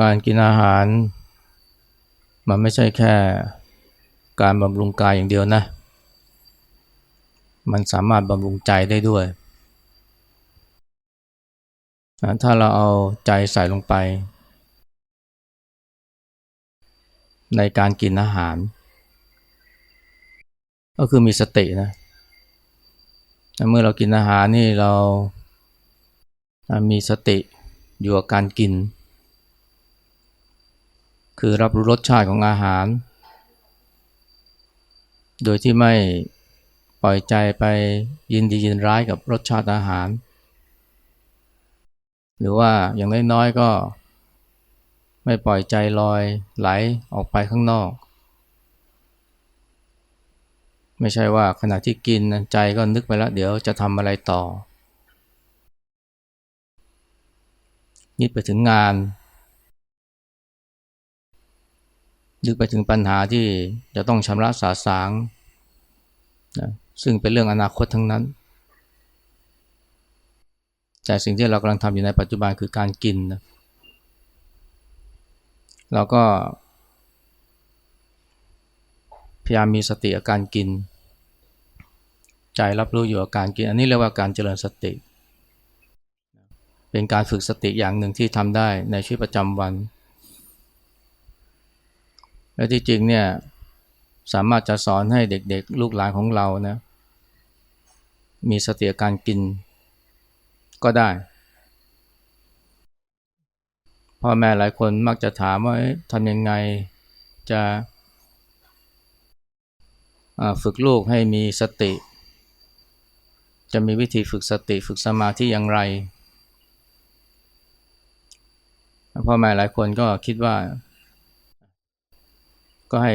การกินอาหาร มันไม่ใช่แค่การบำรุงกายอย่างเดียวนะ มันสามารถบำรุงใจได้ด้วยนะถ้าเราเอาใจใส่ลงไป ในการกินอาหาร ก็คือมีสตินะเมื่อเรากินอาหารนี่เรามีสติอยู่กับการกิน คือรับรู้รสชาติของอาหาร โดยที่ไม่ปล่อยใจไปยินดียินร้ายกับรสชาติอาหาร หรือว่าอย่างน้อยๆก็ไม่ปล่อยใจลอยไหลออกไปข้างนอก ไม่ใช่ว่าขณะที่กินใจก็นึกไปแล้วเดี๋ยวจะทำอะไรต่อนี่ไปถึงงาน นึกไปถึงปัญหาที่จะต้องชำระสาสางนะซึ่งเป็นเรื่องอนาคตทั้งนั้น แต่สิ่งที่เรากำลังทำอยู่ในปัจจุบันคือการกินนะเราก็ พยายามมีสติอาการกิน ใจรับรู้อยู่กับการกิน อันนี้เรียกว่าการเจริญสติ เป็นการฝึกสติอย่างหนึ่งที่ทำได้ในชีวิตประจำวัน และที่จริงเนี่ยสามารถจะสอนให้เด็กๆ ลูกหลานของเรานะมีสติการกินก็ได้พ่อแม่หลายคนมักจะถามว่าทำยังไงจะฝึกลูกให้มีสติ จะมีวิธีฝึกสติฝึกสมาธิอย่างไรพ่อแม่หลายคนก็คิดว่า ก็ให้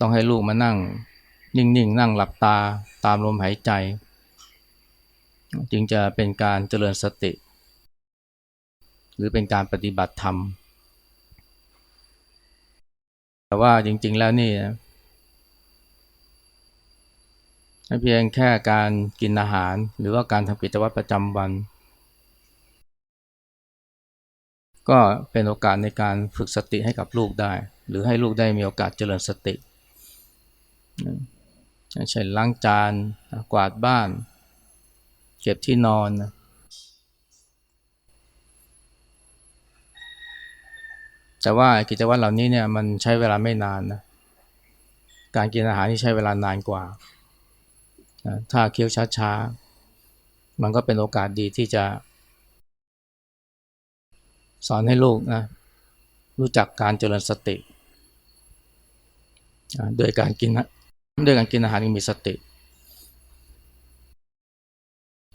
ต้องให้ลูกมานั่ง นิ่งๆ นั่งหลับตาตามลมหายใจ จึงจะเป็นการเจริญสติ หรือเป็นการปฏิบัติธรรม แต่ว่าจริง ๆ แล้วนี่เพียงแค่การกินอาหาร หรือว่าการทำกิจวัตรประจำวัน ก็เป็นโอกาสในการฝึกสติให้กับลูกได้ หรือให้ลูกได้มีโอกาสเจริญสติเช่นล้างจานกวาดบ้าน เก็บที่นอนนะแต่ว่ากิจวัตรเหล่านี้เนี่ยมันใช้เวลาไม่นานนะการกินอาหารที่ใช้เวลานานกว่า ถ้าเคี้ยวช้าๆ มันก็เป็นโอกาสดีที่จะ สอนให้ลูกนะรู้จักการเจริญสติ โดยการกินด้วยการกินอาหารที่มีสติ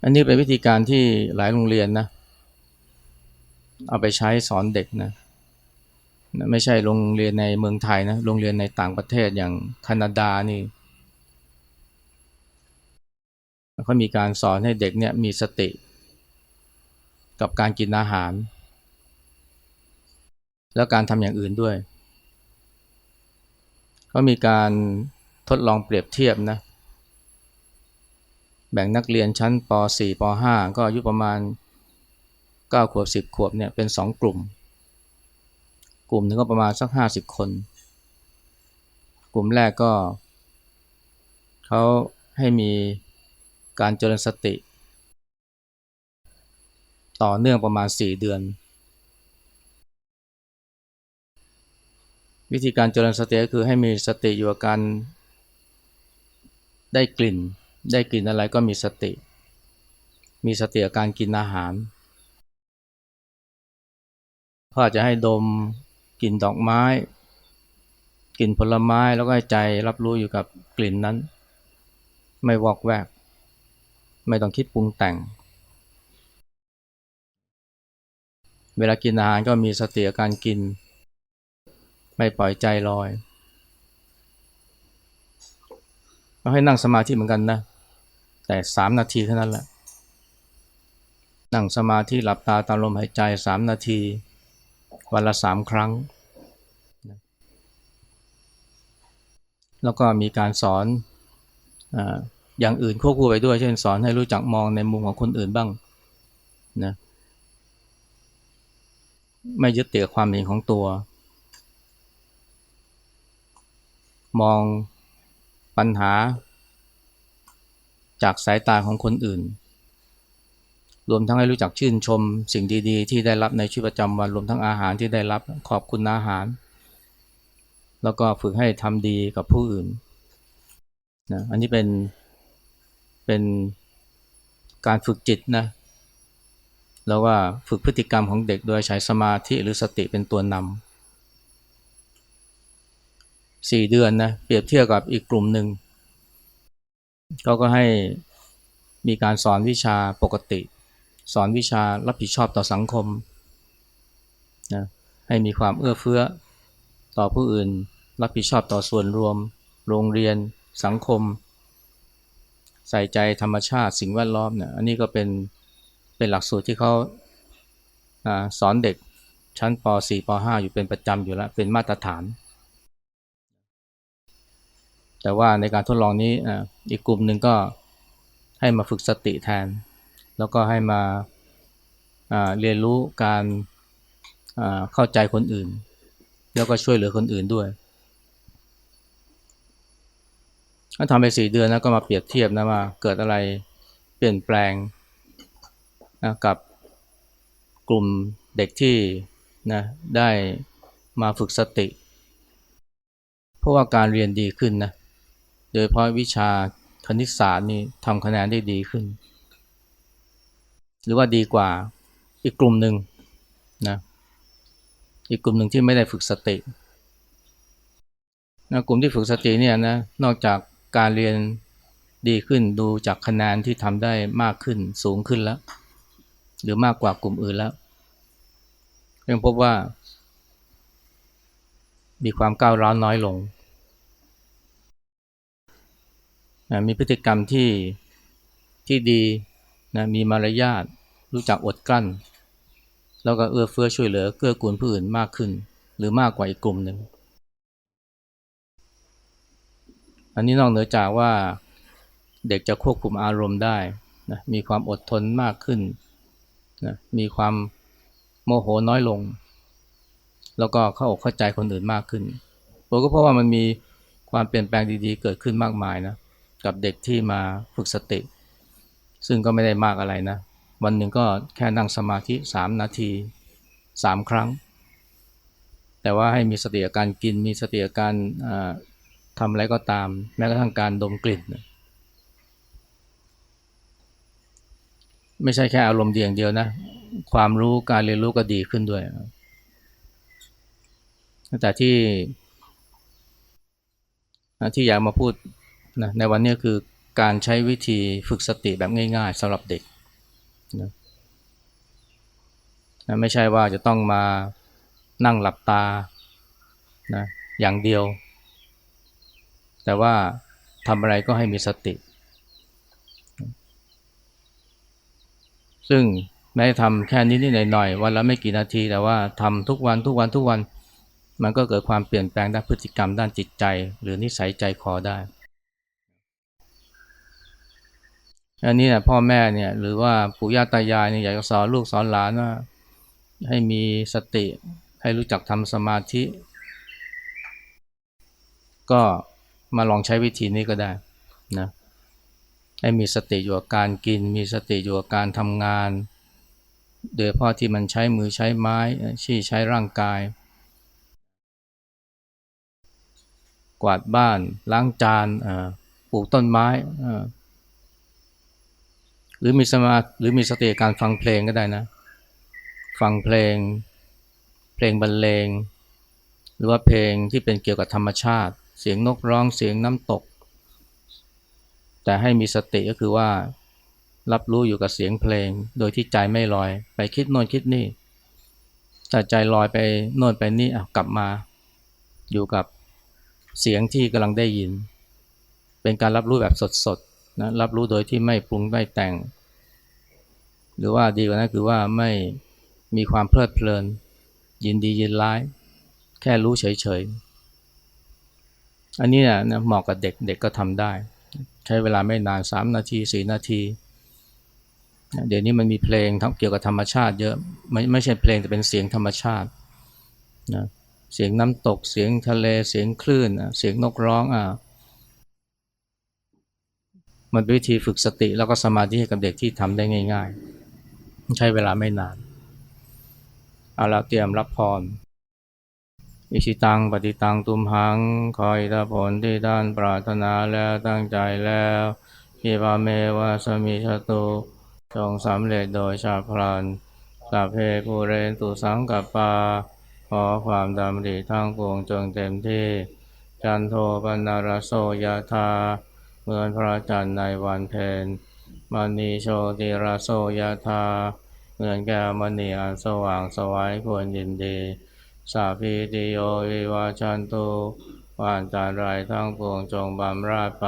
อันนี้เป็นวิธีการที่หลายโรงเรียนนะเอาไปใช้สอนเด็กนะไม่ใช่โรงเรียนในเมืองไทยนะโรงเรียนในต่างประเทศอย่างแคนาดานี่เขามีการสอนให้เด็กเนี่ยมีสติ กับการกินอาหาร แล้วการทำอย่างอื่นด้วย เขามีการทดลองเปรียบเทียบนะแบ่งนักเรียนชั้นป .4 ป .5 ก็อายุประมาณ 9 ขวบ 10 ขวบเนี่ยเป็น 2 กลุ่ม กลุ่มหนึ่งก็ประมาณสักห้าสิบคน กลุ่มแรกก็เขาให้มีการเจริญสติ ต่อเนื่องประมาณสี่เดือน วิธีการเจริญสติก็คือให้มีสติอยู่กับการได้กลิ่น ได้กลิ่นอะไรก็มีสติ มีสติกับการกินอาหารเขาอาจจะให้ดมกลิ่นดอกไม้กลิ่นผลไม้แล้วก็ใจรับรู้อยู่กับกลิ่นนั้น ไม่วอกแวก ไม่ต้องคิดปรุงแต่ง เวลากินอาหารก็มีสติการกิน ไม่ปล่อยใจลอยเราให้นั่งสมาธิเหมือนกันนะ แต่สามนาทีเท่านั้นแหละ นั่งสมาธิหลับตาตามลมหายใจสามนาที วันละสามครั้ง แล้วก็มีการสอนออย่างอื่นควบคู่ไปด้วย เช่นสอนให้รู้จักมองในมุมของคนอื่นบ้างนะไม่ยึดติดความเห็นของตัว มองปัญหา จากสายตาของคนอื่น รวมทั้งให้รู้จักชื่นชมสิ่งดีๆ ที่ได้รับในชีวิตประจำวันรวมทั้งอาหารที่ได้รับขอบคุณอาหาร แล้วก็ฝึกให้ทำดีกับผู้อื่นนะอันนี้เป็นเป็นการฝึกจิตนะแล้วว่าฝึกพฤติกรรมของเด็กโดยใช้สมาธิหรือสติเป็นตัวนำ สี่เดือนนะเปรียบเทียบกับอีกกลุ่มหนึ่งเขาก็ให้มีการสอนวิชาปกติ สอนวิชารับผิดชอบต่อสังคมนะให้มีความเอื้อเฟื้อต่อผู้อื่น รับผิดชอบต่อส่วนรวม โรงเรียน สังคม ใส่ใจธรรมชาติสิ่งแวดล้อมเนี่ยอันนี้ก็เป็นเป็นหลักสูตรที่เขาอสอนเด็กชั้นป .4 ป .5 อยู่เป็นประจำอยู่แล้วเป็นมาตรฐาน แต่ว่าในการทดลองนี้อีกกลุ่มหนึ่งก็ให้มาฝึกสติแทน แล้วก็ให้มาเรียนรู้การเข้าใจคนอื่น แล้วก็ช่วยเหลือคนอื่นด้วยถ้าทำไปสี่เดือนนะก็มาเปรียบเทียบนะว่าเกิดอะไรเปลี่ยนแปลงนะกับกลุ่มเด็กที่นะได้มาฝึกสติ เพราะว่าการเรียนดีขึ้นนะ ดยเพราะวิชาคณิตศาสตร์นี่ทำคะแนนได้ดีขึ้น หรือว่าดีกว่าอีกกลุ่มหนึ่งนะอีกกลุ่มหนึ่งที่ไม่ได้ฝึกสตินะกลุ่มที่ฝึกสติเนี่ยนะนอกจากการเรียนดีขึ้นดูจากคะแนนที่ทำได้มากขึ้นสูงขึ้นแล้ว หรือมากกว่ากลุ่มอื่นแล้วยังพบว่า มีความก้าวร้าวน้อยลง มีพฤติกรรมที่ที่ดีนะมีมารยาทรู้จักอดกลั้น แล้วก็เอื้อเฟื้อช่วยเหลือเกื้อกูลผู้อื่นมากขึ้น หรือมากกว่าอีกกลุ่มหนึ่งอันนี้นอกเหนือจากว่าเด็กจะควบคุมอารมณ์ได้นะมีความอดทนมากขึ้นนะมีความโมโหน้อยลง แล้วก็เข้าอกเข้าใจคนอื่นมากขึ้นผมก็เพราะว่ามันมีความเปลี่ยนแปลงดีๆ เกิดขึ้นมากมายนะ กับเด็กที่มาฝึกสติ ซึ่งก็ไม่ได้มากอะไรนะ วันหนึ่งก็แค่นั่งสมาธิสามนาทีสามครั้ง แต่ว่าให้มีสติการกินมีสติการทำอะไรก็ตาม แม้กระทั่งการดมกลิ่นไม่ใช่แค่อารมณ์ดีอย่างเดียวนะ ความรู้การเรียนรู้ก็ดีขึ้นด้วย แต่ที่ที่อยากมาพูด นะในวันนี้คือการใช้วิธีฝึกสติแบบง่าย ๆสำหรับเด็กนะนะไม่ใช่ว่าจะต้องมานั่งหลับตานะอย่างเดียว แต่ว่าทำอะไรก็ให้มีสติ ซึ่งแม้ทำแค่นี้นิดหน่อยๆวันละไม่กี่นาที แต่ว่าทำทุกวันทุกวันทุกวัน มันก็เกิดความเปลี่ยนแปลงด้านพฤติกรรมด้านจิตใจ หรือนิสัยใจคอได้ อันนี้นะพ่อแม่เนี่ยหรือว่าปู่ย่าตายายเนี่ยอยากจะสอนลูกสอนหลานว่าให้มีสติ ให้รู้จักทำสมาธิ ก็มาลองใช้วิธีนี้ก็ได้นะให้มีสติอยู่กับการกิน มีสติอยู่กับการทำงาน โดยเพราะที่มันใช้มือใช้ไม้ชี้ใช้ร่างกาย กวาดบ้านล้างจานปลูกต้นไม้ หรือมีสมาหรือมีสติการฟังเพลงก็ได้นะ ฟังเพลง เพลงบรรเลง หรือว่าเพลงที่เป็นเกี่ยวกับธรรมชาติ เสียงนกร้องเสียงน้ำตก แต่ให้มีสติก็คือว่า รับรู้อยู่กับเสียงเพลง โดยที่ใจไม่ลอย ไปคิดโน่นคิดนี่แต่ใจลอยไปโน่นไปนี่อะกลับมา อยู่กับเสียงที่กำลังได้ยิน เป็นการรับรู้แบบสดๆ นะรับรู้โดยที่ไม่ปรุงไม่แต่ง หรือว่าดีกว่านั้นคือว่าไม่มีความเพลิดเพลิน ยินดียินร้าย แค่รู้เฉยๆ อันนี้นะเหมาะกับเด็กเด็กก็ทำได้ ใช้เวลาไม่นานสามนาทีสี่นาที เดี๋ยวนี้มันมีเพลงทั้งเกี่ยวกับธรรมชาติเยอะไม่ไม่ใช่เพลงแต่เป็นเสียงธรรมชาตินะเสียงน้ำตกเสียงทะเลเสียงคลื่นเสียงนกร้องอะ มันเป็นวิธีฝึกสติแล้วก็สมาธิให้กับเด็กที่ทำได้ง่าย ๆ ใช้เวลาไม่นานเอาละเตรียมรับพรอิชิตังปฏิตังตุมหัง คอยตาผลที่ท่านปรารถนาแล้วตั้งใจแล้วพิบาเมวาสมิชตุจงสำเร็จโดยชาพลันสัพเพปูเรนตุสังกัปปา ขอความดำริทั้งปวงจงเต็มที่ จันโทปนารโสยธา เหมือนพระจันทร์ในวันเพ็ญมณีโชติราโสยธาเหมือนแก้วมณีอันสว่างสวัยควรยินดี สาพีติโยวิวาชันตุวานจารไรทั้งปวงจงบำราดไป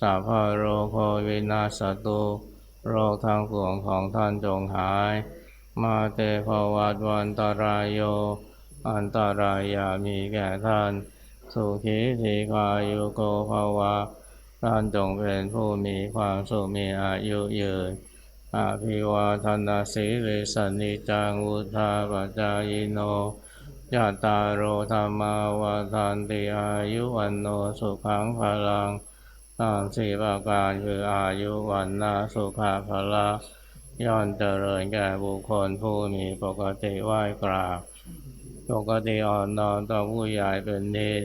สาพาโรโควินาสตุโรคทั้งปวงของท่านจงหาย มาเตภวัตวันตรายโย อันตรายามีแก่ท่าน สุขีทีกายุโกภวะ ท่านจงเป็นผู้มีความสุขมีอายุยืนอาภิวาทนาสีริสนิจังวุธาปจายโนยะตาโรธรรมาวาทานติอายุวันโนสุขังพลังตามสี่ประการคืออายุวันนาสุขาพละย่อมเจริญแก่บุคคลผู้มีปกติไหว้กราบปกติอ่อนนอนต่อผู้ใหญ่เป็นนิด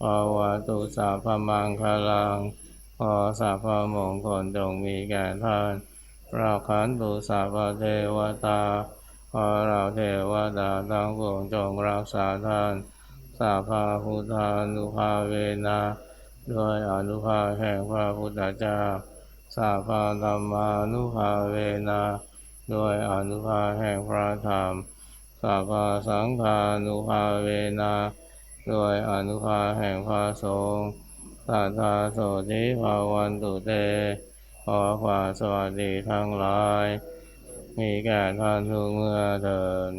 ภาวะตุสาพมังคลัง ขอสาพมงคลจงมีแก่ท่านราขันตุสาพเทวตา ขอเราเทวดาทั้งปวงจงรักษาท่าน สาภาพุทธานุภาเวนะด้วยอนุภาแห่งพระพุทธเจ้า สาภาธรรมานุภาเวนะด้วยอนุภาแห่งพระธรรม สาภาสังฆานุภาเวนะด้วยอนุภาแห่งพระสงฆ์ สัทธาโสธิภาวันตุเต ขอความสวัสดีทั้งหลาย มีแก่ท่านทุกเมื่อเดิน